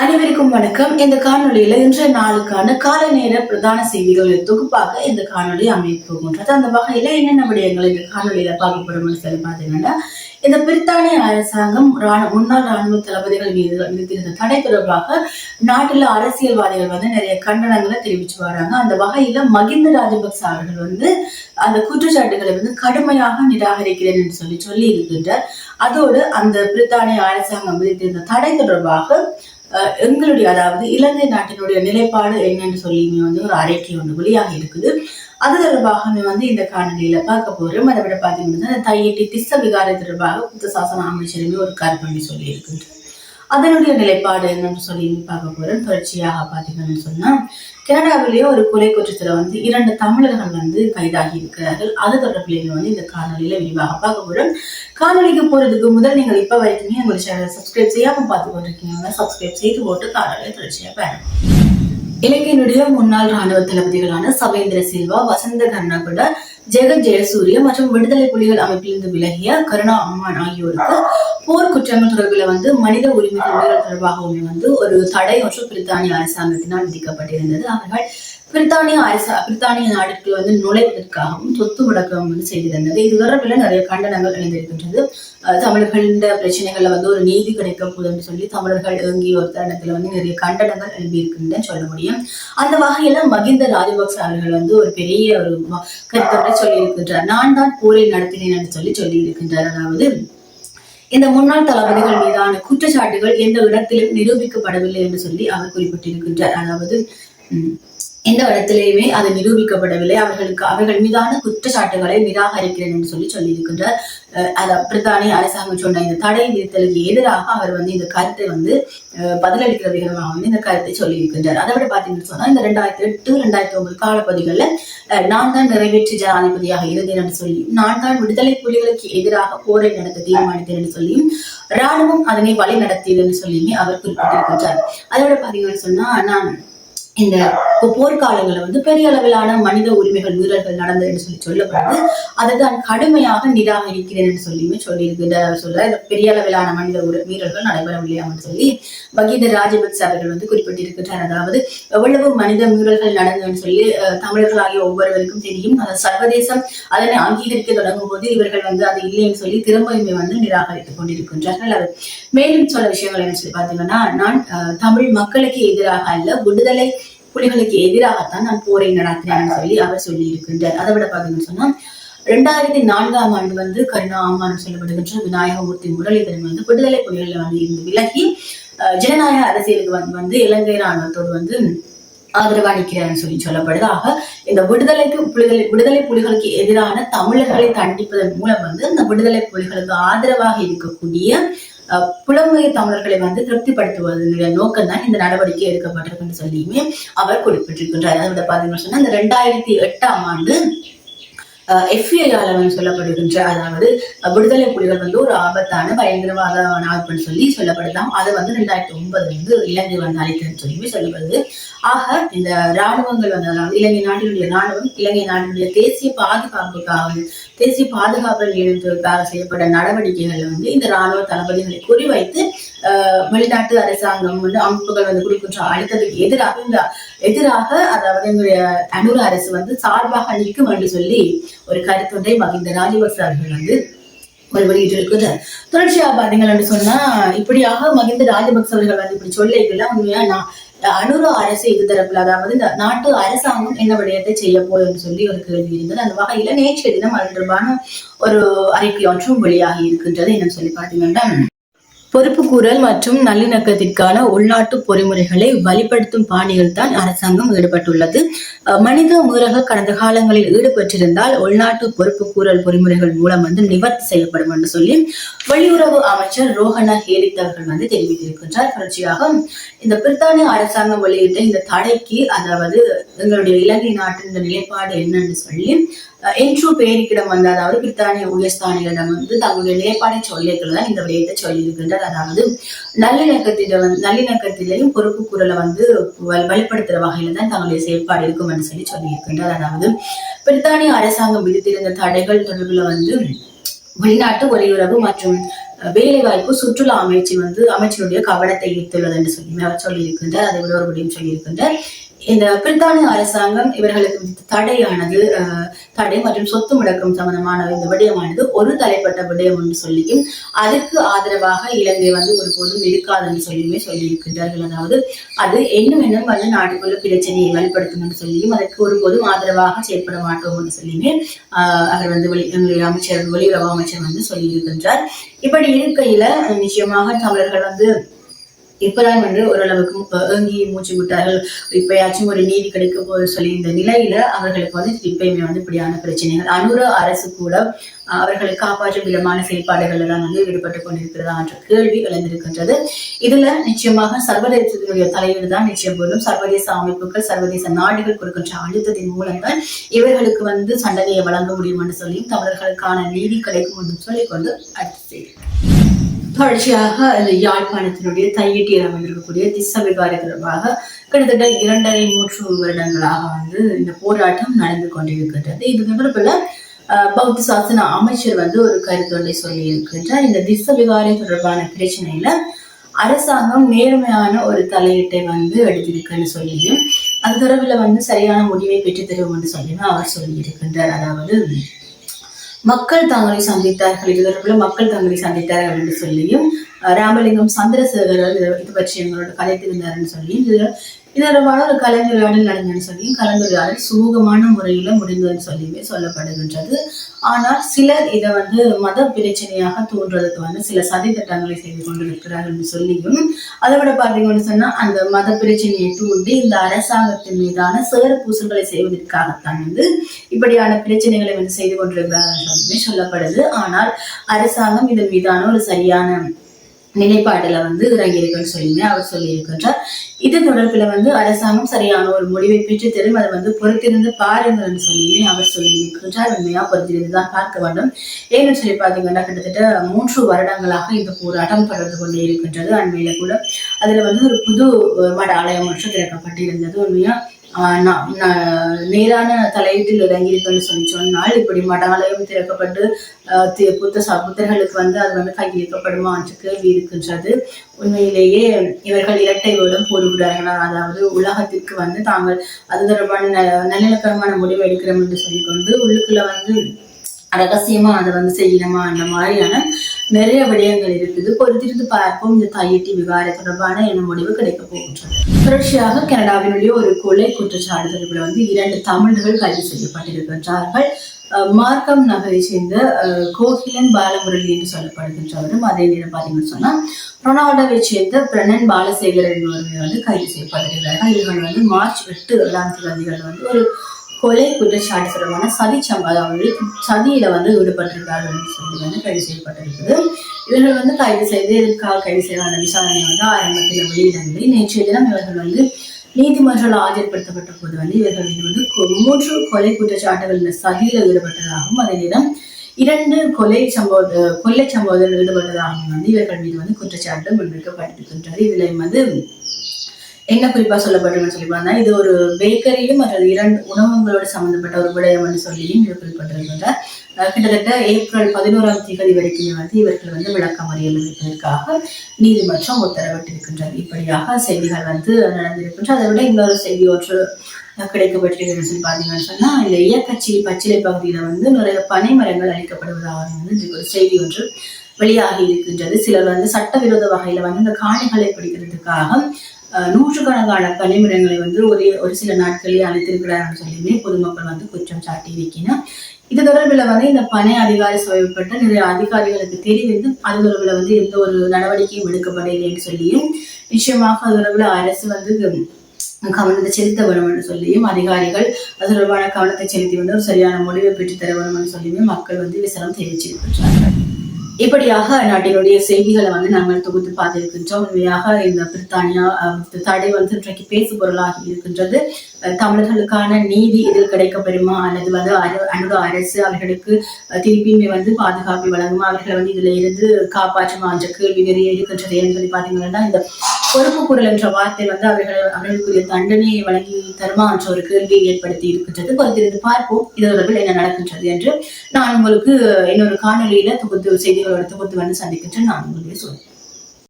அனைவருக்கும் வணக்கம். இந்த காணொளியில இன்றைய நாளுக்கான கால நேர பிரதான செய்திகளின் தொகுப்பாக இந்த காணொலி அமைப்புகின்றது போகின்றது. அந்த வகையில என்னென்ன விடயங்கள் இந்த காணொலியில பார்க்கப்படும் சொல்லி பார்த்தீங்கன்னா இந்த பிரித்தானிய அரசாங்கம் முன்னாள் ராணுவ தளபதிகள் மீது விதித்திருந்த தடை தொடர்பாக நாட்டில் அரசியல்வாதிகள் வந்து நிறைய கண்டனங்களை தெரிவிச்சு வராங்க. அந்த வகையில மகிந்த ராஜபக்ச அவர்கள் வந்து அந்த குற்றச்சாட்டுகளை வந்து கடுமையாக நிராகரிக்கிறேன் என்று சொல்லி சொல்லி இருக்கின்றார் அதோடு அந்த பிரித்தானிய அரசாங்கம் விதித்திருந்த தடை தொடர்பாக எங்களுடைய அதாவது இலங்கை நாட்டினுடைய நிலைப்பாடு என்னன்னு சொல்லியுமே வந்து ஒரு அறிக்கை ஒன்று வெளியாக இருக்குது. அது தொடர்பாக வந்து இந்த காணொலியில பார்க்க போறோம். அதை விட பார்த்தீங்கன்னா இந்த தையிட்டி திஸ்ஸ விகாரை தொடர்பாக புத்த சாசன அமைச்சருமே ஒரு கருப்பண்ணி சொல்லியிருக்கு அதனுடைய நிலைப்பாடு என்னன்னு சொல்லி பார்க்க போறோம். தொடர்ச்சியாக பார்த்தீங்கன்னு சொன்னா கனடாவிலேயே ஒரு கொலை குற்றத்துல வந்து இரண்டு தமிழர்கள் வந்து கைதாகி இருக்கிறார்கள். அது தொடர்பிலேயே வந்து இந்த காணொலியில விரிவாக பார்க்க போறோம். காணொலிக்கு போறதுக்கு முதல் நீங்கள் இப்ப வரைக்குமே உங்கள் சேனலை சப்ஸ்கிரைப் செய்யாம பார்த்து கொண்டிருக்கீங்க சப்ஸ்கிரைப் செய்து போட்டு காணொலியை தொடர்ச்சியா பாருங்க. இலங்கையினுடைய முன்னாள் ராணுவ தளபதிகளான சவேந்திர சில்வா வசந்த கர்ணகுட ஜெகத் ஜெயசூரிய மற்றும் விடுதலை புலிகள் அமைப்பிலிருந்து விலகிய கருணா அம்மான் ஆகியோருக்கு போர் குற்றங்கள் தொடர்பில் வந்து மனித உரிமைகள் தொடர்பாகவுமே வந்து ஒரு தடை ஒன்று பிரித்தானிய அரசாங்கத்தினால் விதிக்கப்பட்டிருந்தது. அவர்கள் பிரித்தானிய அரசு பிரித்தானிய நாட்டிற்கு வந்து நுழைவதற்காகவும் சொத்து முடக்கம் வந்து தந்தது. இது தொடர்பில் நிறைய கண்டனங்கள் எழுந்திருக்கின்றது. அஹ் தமிழர்களின் பிரச்சனைகள்ல வந்து ஒரு நீதி கிடைக்க போகுதுன்னு சொல்லி தமிழர்கள் இயங்கிய ஒரு தருணத்துல வந்து நிறைய கண்டனங்கள் எழுப்பியிருக்குன்னு சொல்ல முடியும். அந்த வகையில மகிந்த ராஜபக்ச அவர்கள் வந்து ஒரு பெரிய ஒரு ம- சொல்லி இருக்கின்றார் நான் தான் போரை நடத்தினேன் என்று சொல்லி சொல்லி இருக்கின்றார் அதாவது இந்த முன்னாள் தளபதிகள் மீதான குற்றச்சாட்டுகள் எந்த இடத்திலும் நிரூபிக்கப்படவில்லை என்று சொல்லி அவர் குறிப்பிட்டிருக்கின்றார். அதாவது உம், எந்த இடத்திலேயுமே அது நிரூபிக்கப்படவில்லை. அவர்களுக்கு அவர்கள் மீதான குற்றச்சாட்டுகளை நிராகரிக்கிறேன் என்று சொல்லி சொல்லியிருக்கின்றார். அஹ் பிரித்தானிய அரசாங்கம் சொன்ன இந்த தடை நிறுத்தலுக்கு எதிராக அவர் வந்து இந்த கருத்தை வந்து பதிலளிக்கிற விதமாக வந்து இந்த கருத்தை சொல்லியிருக்கின்றார். அதை விட பார்த்தீங்கன்னு சொன்னா இந்த ரெண்டாயிரத்தி எட்டு ரெண்டாயிரத்தி ஒன்பது காலப்பகுதிகளில் அஹ், நான் தான் நிறைவேற்று ஜனாதிபதியாக இருந்தேன் என்று சொல்லி நான் தான் விடுதலை புலிகளுக்கு எதிராக போரை நடத்த தீர்மானித்தேன் என்று சொல்லியும் ராணுவம் அதனை வழி நடத்தியது என்று சொல்லியுமே அவர் குறிப்பிட்டிருக்கின்றார். அதோட பார்த்தீங்கன்னு சொன்னா நான் இந்த போர்க்காலங்களில் வந்து பெரிய அளவிலான மனித உரிமைகள் மீறல்கள் நடந்தது என்று சொல்லி சொல்லப்படுது. அதை தான் கடுமையாக நிராகரிக்கிறேன் என்று சொல்லியுமே சொல்லியிருக்கிற சொல்ல பெரிய அளவிலான மனித உரி- மீறல்கள் நடைபெறவில்லையாம் சொல்லி பகீத ராஜபக்ச அவர்கள் வந்து குறிப்பிட்டிருக்கின்றார். அதாவது எவ்வளவு மனித மீறல்கள் நடந்ததுன்னு சொல்லி அஹ், தமிழர்களாகிய ஒவ்வொருவருக்கும் தெரியும். அது சர்வதேசம் அதனை அங்கீகரிக்க தொடங்கும் போது இவர்கள் வந்து அது இல்லைன்னு சொல்லி திரும்பவுமே வந்து நிராகரித்துக் கொண்டிருக்கின்றார்கள். அது மேலும் சொல்ல விஷயங்கள் என்ன சொல்லி பார்த்தீங்கன்னா நான் அஹ், தமிழ் மக்களுக்கு எதிராக அல்ல விடுதலை புலிகளுக்கு எதிராகத்தான் நான் போரை நடத்தினேன் சொல்லி அவர் சொல்லி இருக்கின்றார் அதை விட பார்த்தீங்கன்னு சொன்னா ரெண்டாயிரத்தி நான்காம் ஆண்டு வந்து கருணா அம்மான் சொல்லப்படுகின்ற விநாயகமூர்த்தி முரளிதரன் வந்து விடுதலை புலிகளில் வந்து இருந்து விலகி அஹ், ஜனநாயக அரசியலுக்கு வந்து வந்து இலங்கை ராணுவத்தோடு வந்து ஆதரவா சொல்லி சொல்லப்படுது. ஆக இந்த விடுதலைக்கு புலிகளை விடுதலை புலிகளுக்கு எதிரான தமிழர்களை தண்டிப்பதன் மூலம் வந்து இந்த விடுதலை புலிகளுக்கு ஆதரவாக இருக்கக்கூடிய புலம்பெயர் தமிழர்களை வந்து திருப்திப்படுத்துவதனுடைய நோக்கம் தான் இந்த நடவடிக்கை எடுக்கப்பட்டிருக்குன்னு சொல்லியுமே அவர் குறிப்பிட்டிருக்கின்றார். அதை விட பாத்தீங்கன்னா சொன்னா இந்த ரெண்டாயிரத்தி எட்டாம் ஆண்டு எஃப்ஐஆல சொல்லப்படுகின்ற அதாவது விடுதலை புலிகள் வந்து ஒரு ஆபத்தான பயங்கரவாத அமைப்புன்னு சொல்லி சொல்லப்படலாம். அது வந்து ரெண்டாயிரத்தி ஒன்பது வந்து இலங்கை வந்து அழைத்ததுன்னு சொல்லி சொல்லப்படுது. ஆக இந்த ராணுவங்கள் வந்து அதாவது இலங்கை நாட்டினுடைய ராணுவம் இலங்கை நாட்டினுடைய தேசிய பாதுகாப்புக்காக தேசிய பாதுகாப்பு நிலையத்திற்காக செய்யப்பட்ட நடவடிக்கைகள் வந்து இந்த ராணுவ தளபதிகளை குறிவைத்து வெளிநாட்டு அரசாங்கம் வந்து அமைப்புகள் வந்து கொடுக்கின்ற அழுத்தத்துக்கு எதிராக இந்த எதிராக அதாவது எங்களுடைய அனுர அரசு வந்து சார்பாக நிற்கும் என்று சொல்லி ஒரு கருத்தொன்றை மகிந்த ராஜபக்ச அவர்கள் வந்து ஒரு வெளியிட்டு இருக்குது தொடர்ச்சியா பாத்தீங்கன்னு சொன்னா இப்படியாக மகிந்த ராஜபக்ச அவர்கள் வந்து இப்படி சொல்லிக்கலாம் உண்மையா நான் அனுர அரசு இது தரப்புல அதாவது இந்த நாட்டு அரசாங்கம் என்ன விடயத்தை செய்ய போகுதுன்னு சொல்லி ஒரு கேள்வி இருந்தது. அந்த வகையில நேற்றைய தினம் அது தொடர்பான ஒரு அறிக்கை ஒன்றும் வெளியாகி இருக்கின்றது. என்ன சொல்லி பார்த்தீங்கன்னா பொறுப்புக்கூறல் மற்றும் நல்லிணக்கத்திற்கான உள்நாட்டு பொறிமுறைகளை வலிப்படுத்தும் பாணியில் தான் அரசாங்கம் ஈடுபட்டுள்ளது. மனித மீறல்கள் கடந்த காலங்களில் ஈடுபட்டிருந்தால் உள்நாட்டு பொறுப்புக்கூறல் பொறிமுறைகள் மூலம் வந்து நிவர்த்தி செய்யப்படும் என்று சொல்லி வெளியுறவு அமைச்சர் ரோஹனா ஹேரித் அவர்கள் வந்து தெரிவித்திருக்கின்றார். தொடர்ச்சியாக இந்த பிரித்தானிய அரசாங்கம் வெளியிட்ட இந்த தடைக்கு அதாவது எங்களுடைய இலங்கை நாட்டின் இந்த நிலைப்பாடு என்னன்னு சொல்லி என்ட்ரூ என்று பேரிக்கிடம் வந்து அதாவது பிரித்தானிய உயர்ஸ்தானிகளிடம் வந்து தங்களுடைய நிலைப்பாடை சொல்லியிருக்கிறதா இந்த விடயத்தை சொல்லியிருக்கின்றார். அதாவது நல்லிணக்கத்தில வந்து நல்லிணக்கத்திலையும் பொறுப்பு குரலை வந்து வ- வலுப்படுத்துற வகையில தான் தங்களுடைய செயல்பாடு இருக்கும் என்று சொல்லி சொல்லியிருக்கின்றார். அதாவது பிரித்தானிய அரசாங்கம் விதித்திருந்த தடைகள் தொடர்பில் வந்து வெளிநாட்டு வெளியுறவு மற்றும் வேலைவாய்ப்பு சுற்றுலா அமைச்சு வந்து அமைச்சருடைய கவனத்தை ஈர்த்துள்ளது என்று சொல்லி அவர் சொல்லியிருக்கின்றார். அதை விட ஒரு விடயம் சொல்லியிருக்கின்றார். இந்த பிரித்தானிய அரசாங்கம் இவர்களுக்கு தடையானது தடை மற்றும் சொத்து முடக்கம் சம்பந்தமான இந்த விடயமானது ஒரு தலைப்பட்ட விடயம் என்று சொல்லியும் அதுக்கு ஆதரவாக இலங்கை வந்து ஒருபோதும் இருக்காதுன்னு சொல்லியுமே சொல்லியிருக்கின்றார்கள். அதாவது அது இன்னும் இன்னும் வந்து நாட்டுக்குள்ள பிரச்சனையை வலுப்படுத்தும் என்று சொல்லியும் அதற்கு ஒருபோதும் ஆதரவாக செயற்பட மாட்டோம் என்று சொல்லியுமே ஆஹ் அவர் வந்து வெளி அமைச்சர் வெளியுறவு அமைச்சர் வந்து சொல்லியிருக்கின்றார். இப்படி இருக்கையில நிச்சயமாக தமிழர்கள் வந்து இப்பதான் வந்து ஓரளவுக்கு ஏங்கி மூச்சு விட்டார்கள். இப்பயாச்சும் ஒரு நீதி கிடைக்க போது சொல்லி இந்த நிலையில அவர்களுக்கு வந்து இப்பயுமே வந்து இப்படியான பிரச்சனைகள். அனுர அரசு கூட அவர்களை காப்பாற்றும் விதமான செயல்பாடுகள் எல்லாம் வந்து ஈடுபட்டு கொண்டிருக்கிறதா என்ற கேள்வி எழுந்திருக்கின்றது. இதுல நிச்சயமாக சர்வதேசத்தினுடைய தலையீடு தான் நிச்சயம் போலும் சர்வதேச அமைப்புகள் சர்வதேச நாடுகள் கொடுக்கின்ற அழுத்தத்தின் மூலம்தான் இவர்களுக்கு வந்து சண்டனையை வழங்க முடியும் என்று சொல்லி தமிழர்களுக்கான நீதி கிடைக்கும் என்று சொல்லிக்கொண்டு அடுத்த செய்தி. தொடர்ச்சியாக அந்த யாழ்ப்பாணத்தினுடைய தையீட்டி அமைந்திருக்கக்கூடிய திஸ்ஸ விகாரை தொடர்பாக கிட்டத்தட்ட இரண்டரை மூன்று வருடங்களாக வந்து இந்த போராட்டம் நடந்து கொண்டிருக்கின்றது. இது தொடர்பில் பௌத்த சாசன அமைச்சர் வந்து ஒரு கருத்தொன்றை சொல்லியிருக்கின்றார். இந்த திச விகாரை தொடர்பான பிரச்சனையில அரசாங்கம் நேர்மையான ஒரு தலையீட்டை வந்து எடுத்திருக்குன்னு சொல்லியும் அது தொடர்பில் வந்து சரியான முடிவை பெற்றுத்தரும் என்று சொல்லியும் அவர் சொல்லியிருக்கின்றார். அதாவது மக்கள் தங்களை சந்தித்தார்கள் இது தொடர்பில் மக்கள் தங்களை சந்தித்தார்கள் என்று சொல்லியும் ராமலிங்கம் சந்திரசேகரர் இது பற்றி எங்களோட கதைத்திருந்தாருன்னு சொல்லியும் இதில் இது தொடர்பான ஒரு கலந்துரையாடல் நடந்ததுன்னு சொல்லியும் கலந்துரையாடல் சுமூகமான முறையில் முடிந்ததுன்னு சொல்லியுமே சொல்லப்படுகின்றது. ஆனால் சிலர் இதை வந்து மத பிரச்சனையாக தோன்றதுக்கு வந்து சில சதி திட்டங்களை செய்து கொண்டிருக்கிறார்கள் என்று சொல்லியும் அதை விட பார்த்தீங்கன்னு சொன்னா அந்த மத பிரச்சனையை தூண்டி இந்த அரசாங்கத்தின் மீதான சேர பூசல்களை செய்வதற்காகத்தான் வந்து இப்படியான பிரச்சனைகளை வந்து செய்து கொண்டிருக்கிறார்கள் சொல்லுமே சொல்லப்படுது. ஆனால் அரசாங்கம் இதன் மீதான ஒரு சரியான நிலைப்பாடுல வந்து இறங்கியிருக்குன்னு சொல்லியுமே அவர் சொல்லியிருக்கின்றார். இது தொடர்பில் வந்து அரசாங்கம் சரியான ஒரு முடிவை பெற்று தரும். அதை வந்து பொறுத்திருந்து பாருங்கள்னு சொல்லியுமே அவர் சொல்லியிருக்கின்றார். உண்மையாக பொறுத்திருந்து தான் பார்க்க வேண்டும். ஏன்னு சொல்லி பார்த்தீங்கன்னா கிட்டத்தட்ட மூன்று வருடங்களாக இந்த போராட்டம் தொடர்ந்து கொண்டே இருக்கின்றது. அண்மையில கூட அதில் வந்து ஒரு புது மட ஆலயம் ஒன்று திறக்கப்பட்டிருந்தது. உண்மையாக நேரான தலையீட்டில் இறங்கியிருக்குன்னு சொல்லி சொன்னால் இப்படி மடாலயம் திறக்கப்பட்டு புத்த ச- புத்தர்களுக்கு வந்து அது வந்து கையளிக்கப்படுமா என்று கேள்வி இருக்கின்றது. உண்மையிலேயே இவர்கள் இரட்டை வேடம் போடுகிறார்களா? அதாவது உலகத்திற்கு வந்து தாங்கள் அது தொடர்பான ந- நல்லிணக்கமான முடிவு எடுக்கிறோம் என்று சொல்லிக்கொண்டு உள்ளுக்குள்ள வந்து ரகசியமா அதை வந்து செய்யணுமா? அந்த மாதிரியான நிறைய விடயங்கள் இருக்குது. பொறுத்திருந்து பார்ப்போம். இந்த தையிட்டி விகாரை தொடர்பான என்ன முடிவு கிடைக்க போகின்றது? தொடர்ச்சியாக கனடாவினுடைய ஒரு கொலை குற்றச்சாட்டு தொடர்பில் வந்து இரண்டு தமிழர்கள் கைது செய்யப்பட்டிருக்கின்றார்கள். மார்க்கம் நகரை சேர்ந்த கோகிலன் பாலமுரளி என்று சொல்லப்படுகின்றவரும் அதே நேரம் பார்த்தீங்கன்னு சொன்னா ரொனால்டோவை சேர்ந்த பிரணன் பாலசேகர் என்பவர்கள் வந்து கைது செய்யப்பட்டிருக்கிறார்கள். இவர்கள் வந்து மார்ச் எட்டு ஏழாம் தேதிகள் வந்து ஒரு கொலை குற்றச்சாட்டு தொடர்பான சதி சம்பவம் அதாவது சதியில வந்து ஈடுபட்டிருக்கார்கள் சொல்லி வந்து கைது செய்யப்பட்டிருக்குது. இவர்கள் வந்து கைது செய்து இதற்காக கைது செய்யலான விசாரணை வந்து ஆரம்பத்தில் வெளியிடவில்லை. நேற்றைய தினம் இவர்கள் வந்து நீதிமன்றம் ஆஜர்படுத்தப்பட்ட போது வந்து இவர்கள் வந்து கொ- மூன்று கொலை குற்றச்சாட்டுகள் சதியில் ஈடுபட்டதாகவும் அதே நேரம் இரண்டு கொலை சம்பவ கொள்ளை சம்பவத்தில் ஈடுபட்டதாகவும் வந்து இவர்கள் மீது வந்து குற்றச்சாட்டு முன்வைக்கப்பட்டிருக்கின்றது இதில் வந்து என்ன குறிப்பா சொல்லப்பட்டிருக்குன்னு சொல்லி பார்த்தா இது ஒரு பேக்கரியும் அல்லது இரண்டு உணவகங்களோட சம்மந்தப்பட்ட ஒரு விடயம் என்று சொல்லியும் இது குறிப்பிட்டிருக்கின்ற கிட்டத்தட்ட ஏப்ரல் பதினோராம் தேதி வரைக்கும் வந்து இவர்கள் வந்து விளக்கமறியல் இருப்பதற்காக நீதிமன்றம் உத்தரவிட்டிருக்கின்றது. இப்படியாக செய்திகள் வந்து நடந்திருக்கின்றது. அதை விட இன்னொரு செய்தி ஒன்று கிடைக்கப்பட்டிருக்கிறது சொல்லி பார்த்தீங்கன்னு சொன்னால் இந்த இயக்கச்சி பச்சிலை பகுதியில் வந்து நிறைய பனை மரங்கள் அளிக்கப்படுவதாக வந்து ஒரு செய்தி ஒன்று வெளியாகி இருக்கின்றது. சிலர் வந்து சட்டவிரோத வகையில் வந்து இந்த காணிகளை பிடிக்கிறதுக்காக நூற்றுக்கணக்கான பனைமரங்களை வந்து ஒரே ஒரு சில நாட்களே அளித்திருக்கிறார்கள் சொல்லியுமே பொதுமக்கள் வந்து குற்றம் சாட்டி இருக்கணும் இது தொடர்பில் வந்து இந்த பனை அதிகாரி சுவைப்பட்ட நிறைய அதிகாரிகளுக்கு தெரிவித்து அது தொடர்பில் வந்து எந்த ஒரு நடவடிக்கையும் எடுக்கப்படவில்லை என்று சொல்லியும் நிச்சயமாக அது தொடர்பில் அரசு வந்து கவனத்தை செலுத்த வரும் என்று சொல்லியும் அதிகாரிகள் அது தொடர்பான கவனத்தை செலுத்தி வந்து ஒரு சரியான முடிவை பெற்று தர வரும் என்று சொல்லியுமே மக்கள் வந்து விசனம் தெரிவிச்சிருக்கிறார்கள் இப்படியாக நாட்டினுடைய செய்திகளை வந்து நாங்கள் தொகுத்து பார்த்திருக்கின்றோம். உண்மையாக இந்த பிரித்தானியா தடை வந்து இன்றைக்கு பேசு பொருளாகி இருக்கின்றது தமிழர்களுக்கான நீதி இதில் கிடைக்கப்பெறுமா? அல்லது வந்து அரு- அணுக அரசு அவர்களுக்கு திருப்பியுமே வந்து பாதுகாப்பு வழங்குமா? அவர்களை வந்து இதுல இருந்து காப்பாற்றுமா? என்ற கேள்வி நிறைய இருக்கின்றது ஏன்னு சொல்லி பார்த்தீங்கன்னா இந்த பொறுப்பு குரல் என்ற வார்த்தை வந்து அவர்கள் அவர்களுக்குரிய தண்டனையை வழங்கி தருமா என்ற ஒரு கேள்வியை ஏற்படுத்தி இருக்கின்றது. பொறுத்திருந்து பார்ப்போம். இது தொடர்பில் என்ன நடக்கின்றது என்று நான் உங்களுக்கு இன்னொரு காணொலியில தொகுத்து செய்திகளோட தொகுத்து வந்து சந்திக்கின்றேன் நான் உங்களுடைய சொல்றேன்